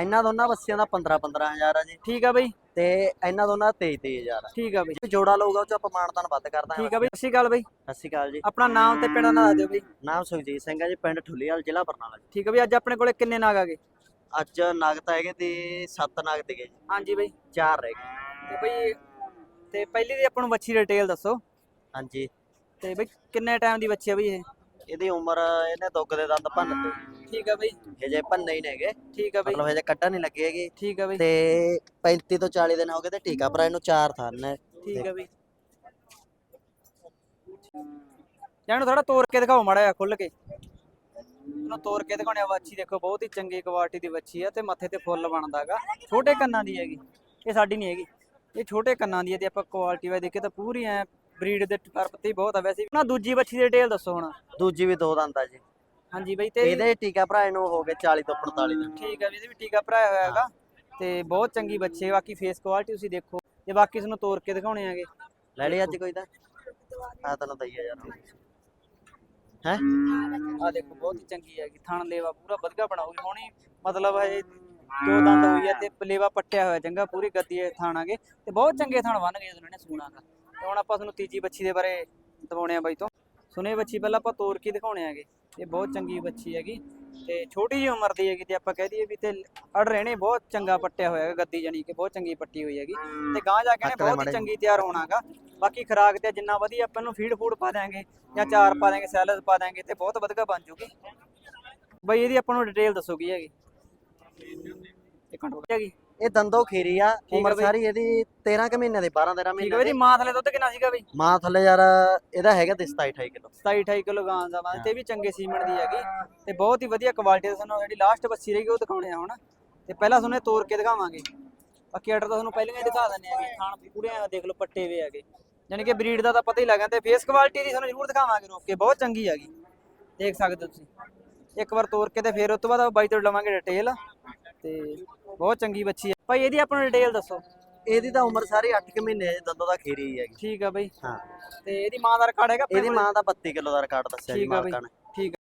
ਇਹਨਾਂ ਦੋਨਾਂ ਬੱਸੀਆਂ ਦਾ 15 15000 ਆ ਜੀ। ਠੀਕ ਆ ਬਈ। ਤੇ ਇਹਨਾਂ ਦੋਨਾਂ ਦਾ 23 23000 ਆ। ਠੀਕ ਆ ਬਈ। ਜੇ ਜੋੜਾ ਲਊਗਾ ਉਹ ਚ ਆਪਾਂ ਮਾਨਤਾਨ ਵੱਧ ਕਰ ਦਾਂਗੇ। ਠੀਕ ਆ ਬਈ ਸਤਿ ਸ਼੍ਰੀ ਅਕਾਲ ਬਈ। ਸਤਿ ਸ਼੍ਰੀ ਅਕਾਲ ਜੀ। ਆਪਣਾ ਨਾਮ ਤੇ ਪਿੰਡ ਦਾ ਦੱਸ ਦਿਓ ਬਈ। ਨਾਮ ਸੁਖਜੀਤ ਸਿੰਘ ਹੈ ਜੀ ਪਿੰਡ ਠੁੱਲੀਵਾਲ ਜ਼ਿਲ੍ਹਾ ਬਰਨਾਲਾ ਜੀ। ਠੀਕ ਆ ਬਈ ਅੱਜ ਆਪਣੇ ਕੋਲੇ ਕਿੰਨੇ ਨਾਗ ਆ ਗਏ? ਅੱਜ ਨਗਦ ਹੈਗੇ ਤੇ 7 ਨਗਦ ਸੀਗੇ ਜੀ। ਹਾਂਜੀ ਬਈ। ਚਾਰ ਰਹਿ ਗਏ। ਤੇ ਬਈ ਤੇ ਪਹਿਲੀ ਦੀ ਆਪਾਂ ਨੂੰ ਬੱਚੀ ਡਿਟੇਲ ਦੱਸੋ। ਹਾਂਜੀ। ਤੇ ਬਈ ਕਿੰਨੇ ਟਾਈਮ ਦੀ ਬੱਚੀ ਆ ਬਈ ਇਹ? ਇਹਦੀ ਉਮਰ ਇਹਨੇ ਦੁੱਗ ਦੇ ਦੰਦ ਭੰਨ ਤੇ ਠੀਕ ਆ ਬਈ। ਹਜੇ ਭੰਨੇ ਹੀ ਨੇਗੇ ਠੀਕ ਆ ਬਈ। ਮਤਲਬ ਹਜੇ ਕੱਟਾ ਨਹੀਂ ਲੱਗੇ ਹੈਗੇ। ਠੀਕ ਆ ਬਈ। ਤੇ 35 ਤੋਂ 40 ਦਿਨ ਹੋ ਗਏ ਤੇ ਟੀਕਾ ਭਰਾ ਇਹਨੂੰ ਚਾਰ ਥਣ ਨੇ। ਠੀਕ ਆ ਬਈ। ਜਾਨੂੰ ਥੋੜਾ ਤੋੜ ਕੇ ਦਿਖਾਓ ਮਾੜਾ ਜਿਹਾ ਖੁੱਲ ਕੇ। ਇਹਨੂੰ ਤੋੜ ਕੇ ਦਿਖਾਉਣੇ ਆ ਵੱਛੀ ਦੇਖੋ ਬਹੁਤ ਹੀ ਚੰਗੀ ਕੁਆਲਿਟੀ ਦੀ ਵੱਛੀ ਆ ਤੇ ਮੱਥੇ ਤੇ ਫੁੱਲ ਬਣਦਾਗਾ ਛੋਟੇ ਕੰਨਾਂ ਦੀ ਹੈਗੀ। ਇਹ ਸਾਡੀ ਨਹੀਂ ਹੈਗੀ। ਇਹ ਛੋਟੇ ਕੰਨਾਂ ਦੀ ਹੈ ਤੇ ਆਪਾਂ ਕੁਆਲਿਟੀ ਵਾ ਦੇਖੇ ਤਾਂ ਪੂਰੀ ਐ ਬਰੀਡ ਦੇ ਪਰਪਤੀ ਬਹੁਤ ਆ ਵੈਸੇ। ਨਾ ਦੂਜੀ ਵੱਛੀ ਦੀ ਡਿਟੇਲ ਦੱਸੋ ਹੁਣ। ਦੂਜੀ ਵੀ ਦੋ ਦੰਦ ਆ ਜੀ। ਹਾਂਜੀ ਬਈ ਤੇ ਇਹਦੇ ਟੀਕਾ ਭਰਾ ਇਹਨੂੰ ਹੋ ਗਏ 40 ਤੋਂ 45 ਦਿਨ। ਠੀਕ ਹੈ ਵੀ ਇਹਦੇ ਵੀ ਟੀਕਾ ਭਰਾਇਆ ਹੋਇਆ ਹੈਗਾ। ਤੇ ਬਹੁਤ ਚੰਗੀ ਬੱਚੇ ਬਾਕੀ ਫੇਸ ਕੁਆਲਿਟੀ ਤੁਸੀਂ ਦੇਖੋ। ਤੇ ਬਾਕੀ ਤੁਹਾਨੂੰ ਤੋੜ ਕੇ ਦਿਖਾਉਣੇ ਆਗੇ ਲੈ ਲਈ ਅੱਜ ਕੋਈ ਤਾਂ। ਆ ਤੈਨੂੰ ਦਈਆ ਯਾਰ। ਹੈ? ਆ ਦੇਖੋ ਬਹੁਤ ਹੀ ਚੰਗੀ ਹੈਗੀ। ਥਣ ਲੇਵਾ ਪੂਰਾ ਵਧੀਆ ਬਣਾਉਗੀ ਹੋਣੀ ਮਤਲਬ ਹਜੇ ਦੋ ਦੰਦ ਹੋਈ ਹੈ ਤੇ ਲੇਵਾ ਪੱਟਿਆ ਹੋਇਆ ਚੰਗਾ ਪੂਰੀ ਗੱਦੀ ਹੈ ਥਾਣਾਗੇ ਤੇ ਬਹੁਤ ਚੰਗੇ ਥਣ ਬਣ ਗਏ ਉਹਨਾਂ ਨੇ ਸੂਣਾਗਾ ਤੇ ਹੁਣ ਆਪਾਂ ਤੁਹਾਨੂੰ ਤੀਜੀ ਬੱਚੀ ਦੇ ਬਾਰੇ ਦਿਵਾਉਣੇ ਆ ਬਾਈ ਤੋਂ। ਸੁਨੇ ਬੱਚੀ ਪਹਿਲਾਂ ਆਪਾਂ ਤੋੜ ਕੇ ਦਿਖਾਉਣੇ ਆਗੇ ਇਹ ਬਹੁਤ ਚੰਗੀ ਬੱਚੀ ਹੈਗੀ ਤੇ ਛੋਟੀ ਜਿਹੀ ਉਮਰ ਦੀ ਹੈਗੀ ਤੇ ਆਪਾਂ ਕਹਿ ਦਈਏ ਵੀ ਤੇ ਅੜ ਰਹਿਣੇ ਬਹੁਤ ਚੰਗਾ ਪੱਟਿਆ ਹੋਇਆ ਹੈਗਾ ਗੱਦੀ ਜਾਨੀ ਕਿ ਬਹੁਤ ਚੰਗੀ ਪੱਟੀ ਹੋਈ ਹੈਗੀ ਤੇ ਗਾਂ ਜਾ ਕੇ ਨੇ ਬਹੁਤ। ਚੰਗੀ ਤਿਆਰ ਹੋਣਾਗਾ ਬਾਕੀ ਖਰਾਕ ਤੇ ਜਿੰਨਾ ਵਧੀਆ ਆਪਾਂ ਨੂੰ ਫੀਡ ਫੂਡ ਪਾ ਦਾਂਗੇ ਜਾਂ ਚਾਰ ਪਾ ਦਾਂਗੇ ਸੈਲਡ ਪਾ ਦਾਂਗੇ ਤੇ ਬਹੁਤ ਵਧੀਆ ਬਣ ਜੂਗੀ। ਬਈ ਇਹਦੀ ਆਪਾਂ ਨੂੰ ਡਿਟੇਲ ਦੱਸੋ ਕੀ ਹੈਗੀ। ਇੱਕ ਮਿੰਟ ਹੈਗੀ ਇਹ ਦੰਦੋ ਖੀਰੀ ਆ ਆ ਉਮਰ ਬਈ। ਸਾਰੀ ਇਹਦੀ 13 ਕੁ ਮਹੀਨੇ ਦੀ 12 13 ਠੀਕ ਹੈ ਮਹੀਨੇ ਬਈ ਦੀ। ਮਾਂ ਥਲੇ ਦੁੱਧ ਕਿੰਨਾ ਸੀਗਾ ਬਈ? ਮਾਂ ਥੱਲੇ ਯਾਰ ਇਹਦਾ ਹੈਗਾ ਤੇ 27 28 ਕਿਲੋ। 27 28 ਕਿਲੋ ਗਾਂ ਦਾ ਮਾਂ ਤੇ ਇਹ ਵੀ ਚੰਗੇ ਸੀਮਨ ਦੀ ਹੈਗੀ। ਤੇ ਬਹੁਤ ਹੀ ਵਧੀਆ ਕੁਆਲਿਟੀ ਦਾ ਸਾਨੂੰ ਜਿਹੜੀ ਲਾਸਟ ਬੱਚੀ ਰਹੇਗੀ ਉਹ ਦਿਖਾਉਣੇ ਆ ਹੁਣ। ਤੇ ਪਹਿਲਾਂ ਤੁਹਾਨੂੰ ਇਹ ਤੋੜ ਕੇ ਦਿਖਾਵਾਂਗੇ। ਬਾਕੀ ਆਰਡਰ ਤਾਂ ਤੁਹਾਨੂੰ ਪਹਿਲਾਂ ਹੀ ਦਿਖਾ ਦਿੰਨੇ ਆਗੇ ਖਾਣ ਪੂਰੇ ਆ ਦੇਖ ਲਓ ਪੱਟੇ ਵੇ ਹੈਗੇ। ਯਾਨੀ ਕਿ ਬਰੀਡ ਦਾ ਤਾਂ ਪਤਾ ਹੀ ਲੱਗ ਜਾਂਦਾ ਤੇ ਫੇਸ ਕੁਆਲਿਟੀ ਦੀ ਤੁਹਾਨੂੰ ਜ਼ਰੂਰ ਦਿਖਾਵਾਂਗੇ ਰੋਕ ਕੇ ਬਹੁਤ ਚੰਗੀ ਹੈਗੀ। ਦੇਖ ਸਕਦੇ ਹੋ ਤੁਸੀਂ। ਇੱਕ ਵਾਰ ਤੋੜ ਕੇ ਤੇ ਫਿਰ ਉਸ ਤੋਂ ਬਾਅਦ ਬਾਈ ਤੋਂ ਲਵਾਂਗੇ ਡਿਟੇਲ ਤੇ ਬਹੁਤ ਚੰਗੀ ਬੱਚੀ ਹੈ ਭਾਈ ਇਹਦੀ ਆਪਾਂ ਨੂੰ ਡਿਟੇਲ ਦੱਸੋ। ਇਹਦੀ ਤਾਂ ਉਮਰ ਸਾਰੀ 8 ਕੁ ਮਹੀਨੇ ਹੈ ਦੰਦੋ ਦਾ ਖੀਰੀ ਹੀ ਹੈਗੀ। ਠੀਕ ਆ ਬਈ। ਹਾਂ। ਤੇ ਇਹਦੀ ਮਾਂ ਦਾ ਰਿਕਾਰਡ ਹੈਗਾ ਆਪਣੇ ਇਹਦੀ ਕੋਲ? ਮਾਂ ਦਾ 32 ਕਿਲੋ ਦਾ ਰਿਕਾਰਡ ਦੱਸਿਆ ਜੀ ਠੀਕ ਆ ਬਈ। ਮਾਲਕਾਂ ਨੇ। ਠੀਕ